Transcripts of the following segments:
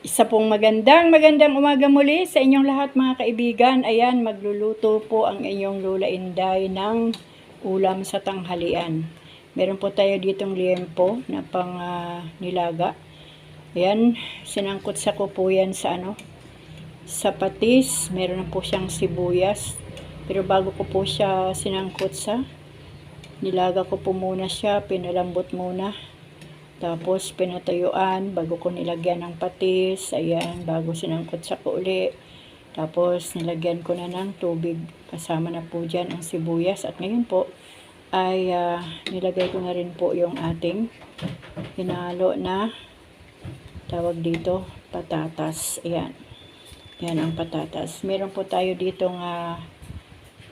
Isa pong magandang magandang umaga muli sa inyong lahat mga kaibigan. Ayan, magluluto po ang inyong Lula Inday ng ulam sa tanghalian. Meron po tayo ditong liempo na pang ah, nilaga. Ayan, sinangkot sa ko sa ano, sa patis. Meron na po siyang sibuyas. Pero bago ko po siya sinangkot sa nilaga ko po muna siya, pinalambot muna. Tapos pinatayuan bago ko nilagyan ng patis. Ayan, bago sinangkot sa ko uli. Tapos nilagyan ko na ng tubig. Kasama na po dyan ang sibuyas. At ngayon po ay ah, nilagay ko na rin po yung ating hinalo na tawag dito patatas. Ayan. Ayan ang patatas. Meron po tayo dito nga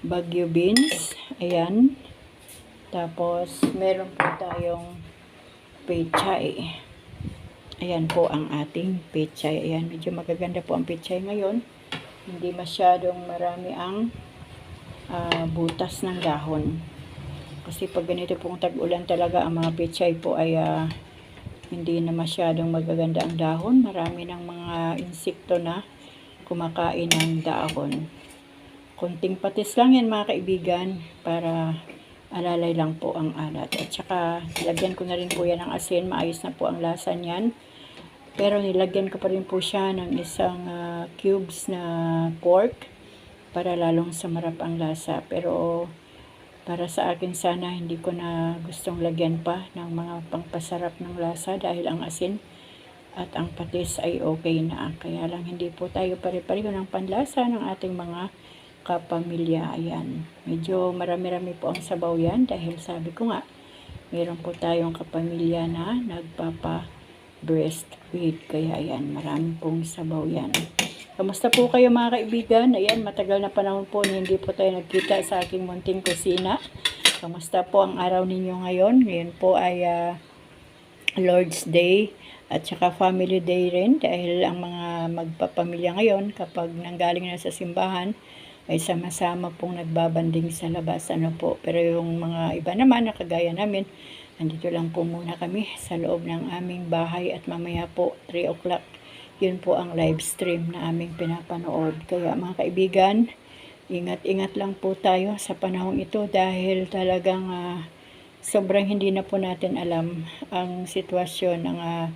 bagyo beans. Ayan. Tapos meron po tayong pechay. Ayan po ang ating pechay. Ayan, medyo magaganda po ang pechay ngayon. Hindi masyadong marami ang ah, butas ng dahon. Kasi pag ganito pong tag-ulan talaga, ang mga pechay po ay ah, hindi na masyadong magaganda ang dahon. Marami ng mga insekto na kumakain ng dahon. Konting patis lang yan mga kaibigan para alalay lang po ang alat. At saka nilagyan ko na rin po yan ng asin. Maayos na po ang lasa niyan. Pero nilagyan ko pa rin po siya ng isang ah, cubes na pork para lalong sumarap ang lasa. Pero para sa akin sana hindi ko na gustong lagyan pa ng mga pangpasarap ng lasa dahil ang asin at ang patis ay okay na. Kaya lang hindi po tayo pare-pareho ng panlasa ng ating mga kapamilya. Ayan. Medyo marami-rami po ang sabaw yan dahil sabi ko nga, meron po tayong kapamilya na nagpapa breastfeed. Kaya ayan, marami pong sabaw yan. Kamusta po kayo mga kaibigan? Ayan, matagal na panahon po hindi po tayo nagkita sa aking munting kusina. Kamusta po ang araw ninyo ngayon? Ngayon po ay ah, Lord's Day at saka Family Day rin dahil ang mga magpapamilya ngayon kapag nanggaling na sa simbahan ay sama-sama pong nagbabanding sa labas. Ano po. Pero yung mga iba naman na kagaya namin, nandito lang po muna kami sa loob ng aming bahay at mamaya po 3 o'clock yun po ang live stream na aming pinapanood. Kaya mga kaibigan, ingat-ingat lang po tayo sa panahong ito dahil talagang ah, sobrang hindi na po natin alam ang sitwasyon ng ah,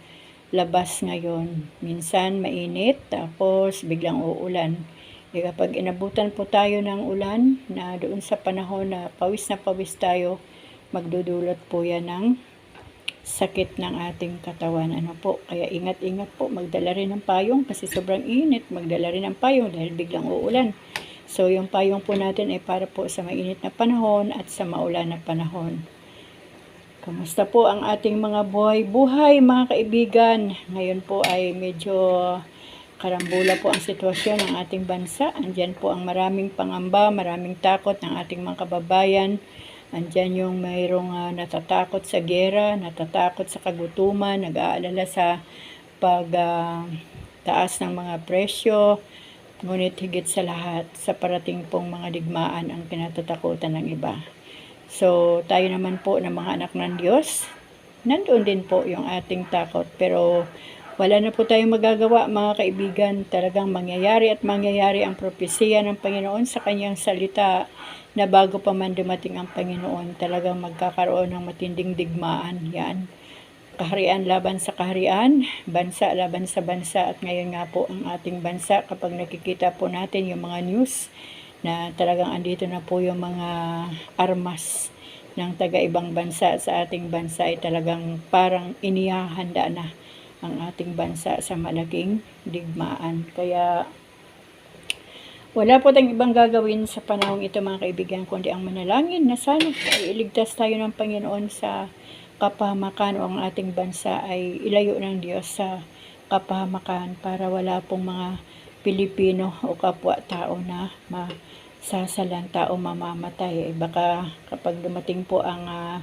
labas ngayon. Minsan mainit, tapos biglang uulan. Kapag inabutan po tayo ng ulan na doon sa panahon na pawis na pawis tayo, magdudulot po yan ng sakit ng ating katawan. Ano po? Kaya ingat-ingat po. Magdala rin ng payong kasi sobrang init. Magdala rin ng payong dahil biglang uulan. So, yung payong po natin ay para po sa mainit na panahon at sa maulan na panahon. Kamusta po ang ating mga buhay-buhay, mga kaibigan? Ngayon po ay medyo karambula po ang sitwasyon ng ating bansa. Andyan po ang maraming pangamba, maraming takot ng ating mga kababayan. Andyan yung mayroong ah, natatakot sa gera, natatakot sa kagutuman, nag-aalala sa pag taas ng mga presyo, ngunit higit sa lahat, sa parating pong mga digmaan ang kinatatakutan ng iba. So, tayo naman po ng mga anak ng Diyos, nandoon din po yung ating takot. Pero, wala na po tayong magagawa mga kaibigan. Talagang mangyayari at mangyayari ang propesya ng Panginoon sa kanyang salita na bago pa man dumating ang Panginoon, talagang magkakaroon ng matinding digmaan. Yan. Kaharian laban sa kaharian, bansa laban sa bansa at ngayon nga po ang ating bansa kapag nakikita po natin yung mga news na talagang andito na po yung mga armas ng taga-ibang bansa sa ating bansa ay talagang parang inihahanda na ang ating bansa sa malaking digmaan. Kaya wala po tayong ibang gagawin sa panahong ito mga kaibigan kundi ang manalangin na sana ay iligtas tayo ng Panginoon sa kapahamakan o ang ating bansa ay ilayo ng Diyos sa kapahamakan para wala pong mga Pilipino o kapwa-tao na masasalanta o mamamatay. Eh, baka kapag dumating po ang ah,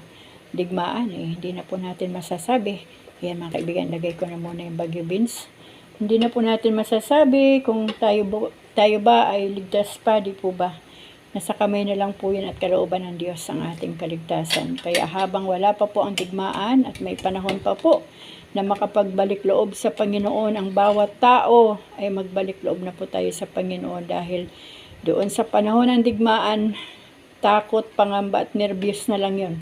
digmaan, eh, hindi na po natin masasabi. Yan mga kaibigan, lagay ko na muna yung bagyo beans. Hindi na po natin masasabi kung tayo, tayo ba ay ligtas pa, di po ba? Nasa kamay na lang po yun at kalooban ng Diyos ang ating kaligtasan. Kaya habang wala pa po ang digmaan at may panahon pa po na makapagbalik loob sa Panginoon ang bawat tao ay magbalik loob na po tayo sa Panginoon dahil doon sa panahon ng digmaan takot, pangamba at nervyos na lang yon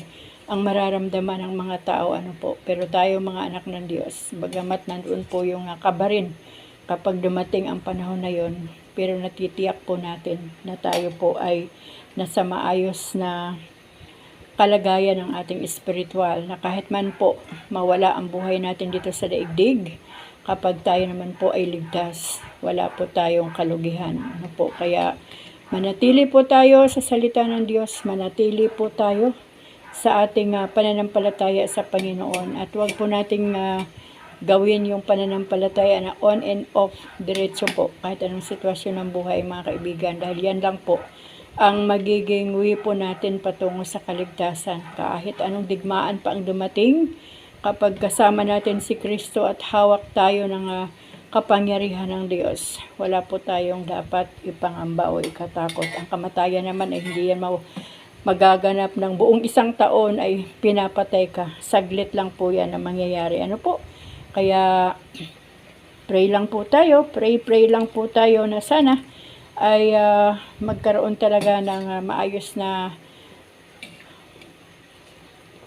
ang mararamdaman ng mga tao ano po. Pero tayo mga anak ng Diyos bagamat nandoon po yung kabarin kapag dumating ang panahon na yon pero natitiyak po natin na tayo po ay nasa maayos na kalagayan ng ating espiritual na kahit man po mawala ang buhay natin dito sa daigdig kapag tayo naman po ay ligtas wala po tayong kalugihan ano po. Kaya manatili po tayo sa salita ng Diyos manatili po tayo sa ating uh, pananampalataya sa Panginoon at huwag po nating uh, gawin yung pananampalataya na on and off diretso po kahit anong sitwasyon ng buhay mga kaibigan dahil yan lang po ang magiging po natin patungo sa kaligtasan. Kahit anong digmaan pa ang dumating, kapag kasama natin si Kristo at hawak tayo ng uh, kapangyarihan ng Diyos, wala po tayong dapat ipangamba o ikatakot. Ang kamatayan naman ay hindi yan mau magaganap ng buong isang taon ay pinapatay ka. Saglit lang po yan na mangyayari. Ano po? Kaya pray lang po tayo, pray pray lang po tayo na sana ay uh, magkaroon talaga ng uh, maayos na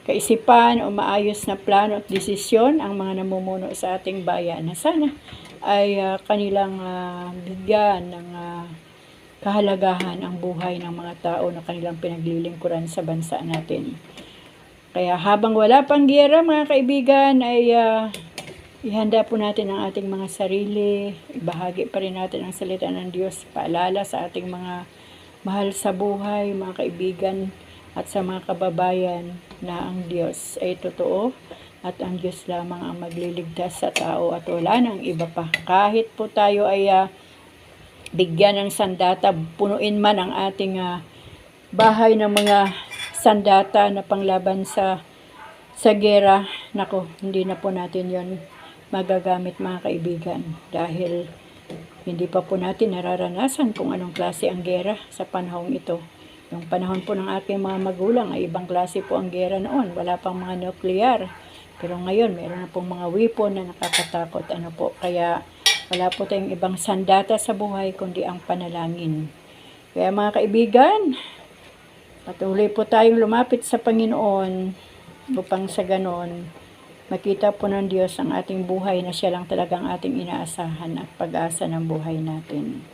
kaisipan o maayos na plano at desisyon ang mga namumuno sa ating bayan na sana ay uh, kanilang uh, bigyan ng kahalagahan ang buhay ng mga tao na kanilang pinaglilingkuran sa bansa natin. Kaya habang wala pang giyera mga kaibigan ay uh, Ihanda po natin ang ating mga sarili, ibahagi pa rin natin ang salita ng Diyos, paalala sa ating mga mahal sa buhay, mga kaibigan at sa mga kababayan na ang Diyos ay totoo at ang Diyos lamang ang magliligtas sa tao at wala nang iba pa. Kahit po tayo ay uh, bigyan ng sandata, punuin man ang ating uh, bahay ng mga sandata na panglaban sa sa gera, nako, hindi na po natin yon magagamit mga kaibigan dahil hindi pa po natin nararanasan kung anong klase ang gera sa panahong ito. Yung panahon po ng aking mga magulang ay ibang klase po ang gera noon. Wala pang mga nuclear. Pero ngayon, meron na pong mga weapon na nakakatakot. Ano po, kaya wala po tayong ibang sandata sa buhay kundi ang panalangin. Kaya mga kaibigan, patuloy po tayong lumapit sa Panginoon upang sa ganon makita po ng Diyos ang ating buhay na siya lang talagang ating inaasahan at pag-asa ng buhay natin.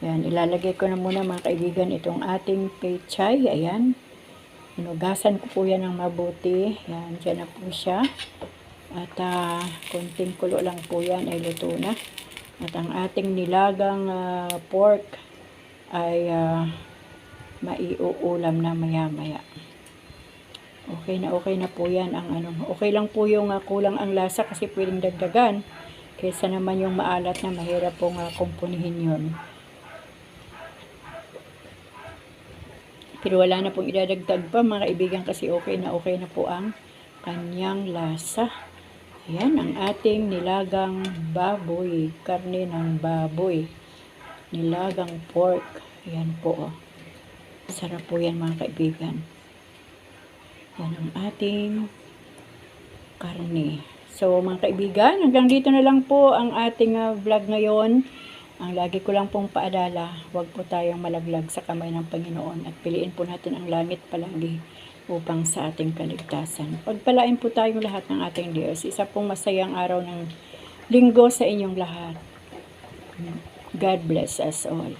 Yan, ilalagay ko na muna mga kaibigan itong ating pechay. Ayan. Inugasan ko po yan ng mabuti. Yan, dyan na po siya. At uh, konting kulo lang po yan ay luto na. At ang ating nilagang uh, pork ay uh, maiuulam na maya-maya. Okay na okay na po yan ang ano. Okay lang po yung uh, kulang ang lasa kasi pwedeng dagdagan. Kaysa naman yung maalat na mahirap pong uh, kumpunihin yun. Pero wala na pong idadagdag pa mga kaibigan kasi okay na okay na po ang kanyang lasa. Ayan ang ating nilagang baboy. Karne ng baboy. Nilagang pork. Ayan po. Oh. Sarap po yan mga kaibigan. Yan ang ating karne. So mga kaibigan, hanggang dito na lang po ang ating uh, vlog ngayon. Ang lagi ko lang pong paalala, huwag po tayong malaglag sa kamay ng Panginoon at piliin po natin ang langit palagi upang sa ating kaligtasan. Pagpalain po tayong lahat ng ating Diyos. Isa pong masayang araw ng linggo sa inyong lahat. God bless us all.